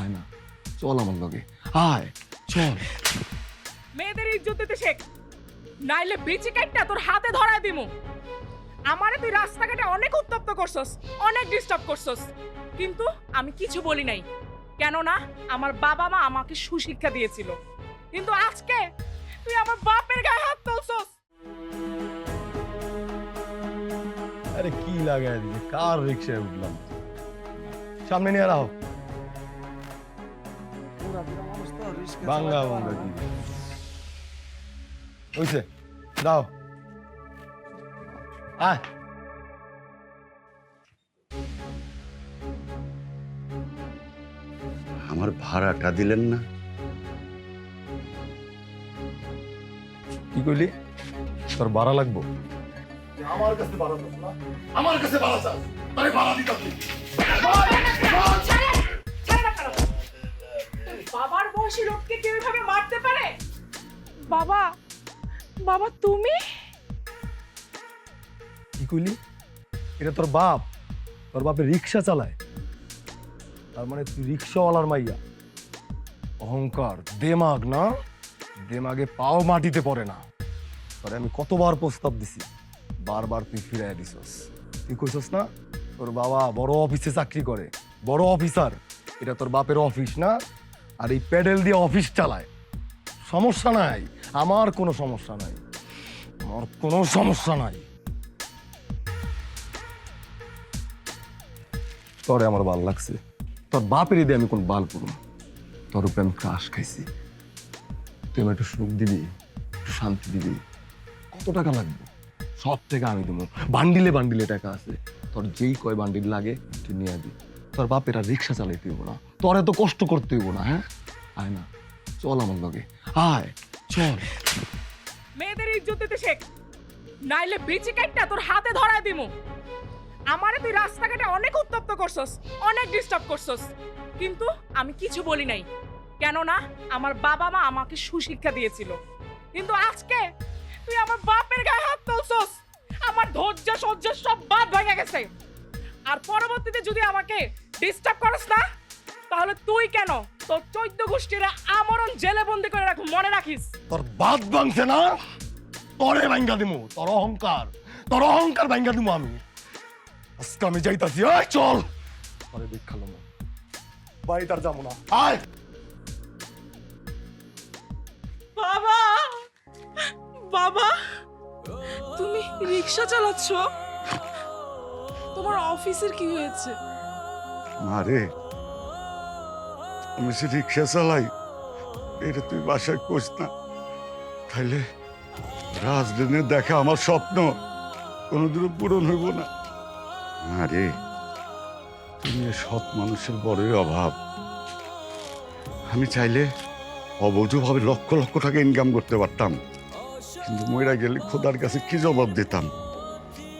আয় না চল আমার লগে। আয় চল। মেয়েদের ইজ্জত দিতে শেখ। নাইলে বিচি কাটটা তোর হাতে ধরায় দিমু। আমারে তুই রাস্তাঘাটে অনেক উত্তপ্ত করছস অনেক ডিস্টার্ব করছস। কিন্তু আমি কিছু বলি নাই কেননা আমার বাবা মা আমাকে সুশিক্ষা দিয়েছিল। কিন্তু আজকে তুই আমার বাপের গায়ে হাত তুলছস। আরে কি লাগাই দিছে কার রিক্সায় উঠলাম? সামনে নিয়ে রাখো বাংলা বাংলা কি হইছে দাও আয় আমার ভাড়াটা দিলেন না কি কইলি তোর ভাড়া লাগবো আমার কাছে ভাড়া চাস না আমার কাছে ভাড়া চাস আরে ভাড়া দিতে বাবা বাবা, তুমি? কি কইলি? এটা তোর বাপ। তোর বাপে রিক্সা চালায়। তার মানে তুই রিক্সাওয়ালার মাইয়া। অহংকার। দেমাগ, না? দেমাগে পাও মাটিতে পড়ে না। তোরে আমি কতবার প্রস্তাব দিছি। বারবার তুই ফিরাই দিছস। তুই কইছস না, তোর বাবা বড় অফিসে চাকরি করে। বড় অফিসার। এটা তোর বাপের অফিস, না? আর এই প্যাডেল দিয়ে অফিস চালায়। সমস্যা নাই। আমার কোনো সমস্যা নাই। আমার কোনো সমস্যা নাই। তোরে আমার ভালো লাগছে। তোর বাপের দিয়ে আমি কোন বাল করুম তোর উপরে আমি ক্রাশ খাইছি। তুই আমার একটু সুখ দিবি, একটু শান্তি দিবি। কত টাকা লাগবে? সব টাকা আমি দেবো। বান্ডিলে বান্ডিলে টাকা আছে। তোর যেই কয় বান্ডিল লাগে, তুই নিয়ে দিবি তোর বাপের রিক্সা চালাইতে হইব না। তোর এত কষ্ট করতে হইব না হ্যাঁ? আয় না, চল আমার লগে। আয়, চল। মেয়েদের ইজ্জত দিতে শেখ। নাইলে বিচি কাটটা তোর হাতে ধরায় দিমু। আমারে তুই রাস্তাঘাটে অনেক উত্তপ্ত করছস, অনেক ডিস্টার্ব করছস। কিন্তু আমি কিছু বলি নাই, কেননা আমার বাবা মা আমাকে সুশিক্ষা দিয়েছিল। কিন্তু আজকে তুই আমার বাপের গায়ে হাত তুলছস, আমার ধৈর্য, সহ্য সব বাদ ভেঙে গেছে। আর পরবর্তীতে যদি আমাকে ডিস্টার্ব করস না, তাহলে তুই কেন তোর চৈদ্য গোষ্ঠীরা আমরণ জেলে বন্দি করে রাখ মনে রাখিস। তোর বাদ ভাঙছে না? তোরে ভাঙ্গা দিমু তোর অহংকার। তোর অহংকার ভাঙ্গা দিমু আমি। আজকে আমি যাইতাছি আয় চল। আরে দেখাল না বাড়ি তার যাব না। আয়। বাবা! বাবা! তুমি রিক্সা চালাচ্ছ? তোমার অফিসের কি হয়েছে? মারে আমি সে রিক্সা চালাই। এটা তুই বাসায় কোস না। তাইলে রাজদিনের দেখা আমার স্বপ্ন। কোনোদিনও পূরণ হইব না। আরে। তুমি সৎ মানুষের বড়ই অভাব। আমি চাইলে অবৈধভাবে লক্ষ লক্ষ টাকা ইনকাম করতে পারতাম। কিন্তু মইরা গেলে খোদার কাছে কি জবাব দিতাম?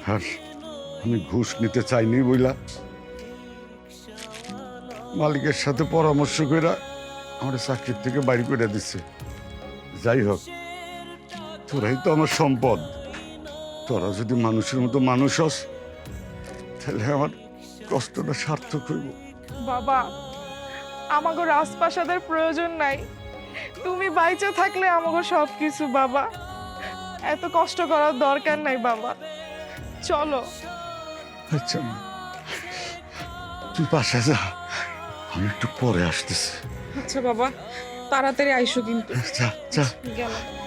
আর আমি ঘুষ নিতে চাইনি বইলা। মালিকের সাথে পরামর্শ করে আমার চাকরির থেকে বাড়ি করে দিচ্ছে যাই হোক তোরাই তো আমার সম্পদ। তোরা যদি মানুষের মতো মানুষ হস তাহলে আমার কষ্টটা সার্থক হইব। বাবা আমাগো রাজপ্রাসাদের প্রয়োজন নাই। তুমি বাইচে থাকলে আমাগো সব কিছু বাবা। এত কষ্ট করার দরকার নাই বাবা। চলো। আচ্ছা তুই বাসায় যা। আমি একটু পরে আসতেছি। আচ্ছা বাবা তাড়াতাড়ি আইসো কিন্তু। যা যা গেলাম।